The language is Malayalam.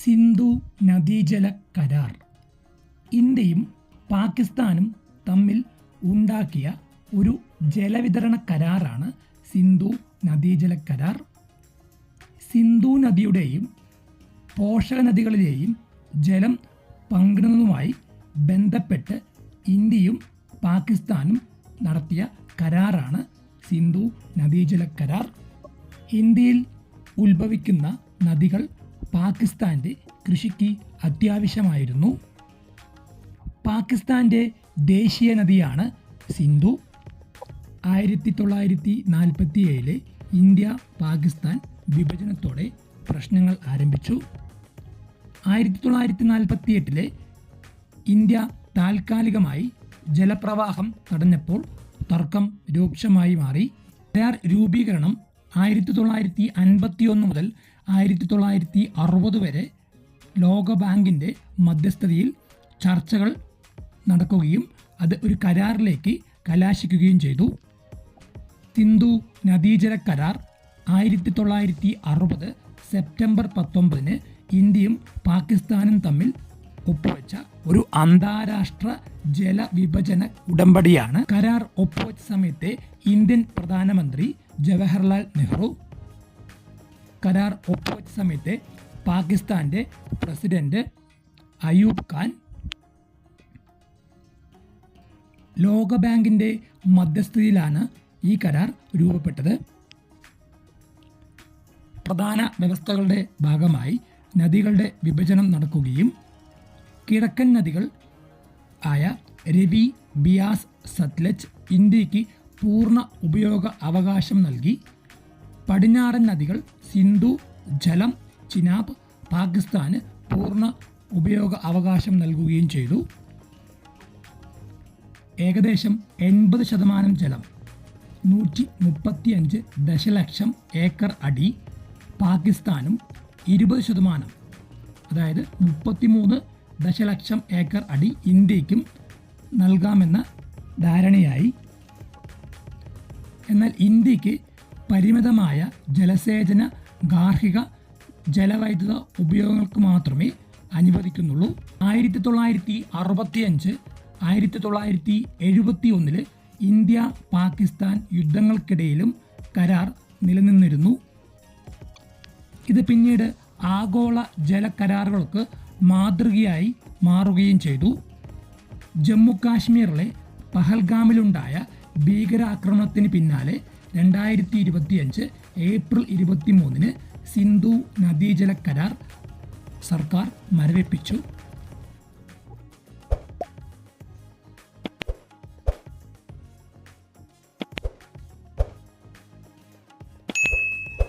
സിന്ധു നദീജല കരാർ. ഇന്ത്യയും പാകിസ്ഥാനും തമ്മിൽ ഉണ്ടാക്കിയ ഒരു ജലവിതരണ കരാറാണ് സിന്ധു നദീജല കരാർ. സിന്ധു നദിയുടെയും പോഷക നദികളിലെയും ജലം പങ്കിടുന്നതുമായി ബന്ധപ്പെട്ട് ഇന്ത്യയും പാകിസ്ഥാനും നടത്തിയ കരാറാണ് സിന്ധു നദീജല കരാർ. ഇന്ത്യയിൽ ഉത്ഭവിക്കുന്ന നദികൾ പാകിസ്ഥാന്റെ കൃഷിക്ക് അത്യാവശ്യമായിരുന്നു. പാകിസ്ഥാന്റെ ദേശീയ നദിയാണ് സിന്ധു. ആയിരത്തി തൊള്ളായിരത്തി നാൽപ്പത്തി ഏഴിലെ ഇന്ത്യ പാകിസ്ഥാൻ വിഭജനത്തോടെ പ്രശ്നങ്ങൾ ആരംഭിച്ചു. ആയിരത്തി തൊള്ളായിരത്തി നാൽപ്പത്തി എട്ടിലെ ഇന്ത്യ താൽക്കാലികമായി ജലപ്രവാഹം തടഞ്ഞപ്പോൾ തർക്കം രൂക്ഷമായി മാറി. കരാർ രൂപീകരണം ആയിരത്തി തൊള്ളായിരത്തി അൻപത്തി ഒന്ന് മുതൽ ആയിരത്തി തൊള്ളായിരത്തി അറുപത് വരെ ലോകബാങ്കിന്റെ മധ്യസ്ഥതയിൽ ചർച്ചകൾ നടക്കുകയും അത് ഒരു കരാറിലേക്ക് കലാശിക്കുകയും ചെയ്തു. സിന്ധു നദീജല കരാർ ആയിരത്തി തൊള്ളായിരത്തി അറുപത് സെപ്റ്റംബർ പത്തൊമ്പതിന് ഇന്ത്യയും പാകിസ്ഥാനും തമ്മിൽ ഒപ്പുവെച്ച ഒരു അന്താരാഷ്ട്ര ജലവിഭജന ഉടമ്പടിയാണ്. കരാർ ഒപ്പുവെച്ച സമയത്തെ ഇന്ത്യൻ പ്രധാനമന്ത്രി ജവഹർലാൽ നെഹ്റു കരാർ ഒപ്പുവെച്ച സമയത്ത് പാകിസ്ഥാന്റെ പ്രസിഡന്റ് അയൂബ് ഖാൻ ലോകബാങ്കിന്റെ മധ്യസ്ഥതയിലാണ് ഈ കരാർ രൂപപ്പെട്ടത്. പ്രധാന വ്യവസ്ഥകളുടെ ഭാഗമായി നദികളുടെ വിഭജനം നടക്കുകയും കിഴക്കൻ നദികൾ ആയ രവി ബിയാസ് സത്ലജ് ഇന്ത്യയ്ക്ക് പൂർണ ഉപയോഗ അവകാശം നൽകി. പടിഞ്ഞാറൻ നദികൾ സിന്ധു ജലം ചിനാബ് പാകിസ്ഥാന് പൂർണ ഉപയോഗ അവകാശം നൽകുകയും ചെയ്തു. ഏകദേശം എൺപത് ശതമാനം ജലം നൂറ്റി മുപ്പത്തിയഞ്ച് ദശലക്ഷം ഏക്കർ അടി. പാകിസ്ഥാനും ഇരുപത് ശതമാനം അതായത് മുപ്പത്തിമൂന്ന് ദശലക്ഷം ഏക്കർ അടി ഇന്ത്യക്കും നൽകാമെന്ന ധാരണയായി. എന്നാൽ ഇന്ത്യയ്ക്ക് പരിമിതമായ ജലസേചന ഗാർഹിക ജലവൈദ്യുത ഉപയോഗങ്ങൾക്ക് മാത്രമേ അനുവദിക്കുന്നുള്ളൂ. ആയിരത്തി തൊള്ളായിരത്തി അറുപത്തി അഞ്ച് ആയിരത്തി തൊള്ളായിരത്തി എഴുപത്തി ഒന്നിൽ ഇന്ത്യ പാകിസ്ഥാൻ യുദ്ധങ്ങൾക്കിടയിലും കരാർ നിലനിന്നിരുന്നു. ഇത് പിന്നീട് ആഗോള ജലകരാറുകൾക്ക് മാതൃകയായി മാറുകയും ചെയ്തു. ജമ്മു കാശ്മീരിലെ പഹൽഗാമിലുണ്ടായ ഭീകരാക്രമണത്തിന് പിന്നാലെ രണ്ടായിരത്തി ഇരുപത്തി അഞ്ച് ഏപ്രിൽ ഇരുപത്തി മൂന്നിന് സിന്ധു നദീജല കരാർ സർക്കാർ മരവിപ്പിച്ചു.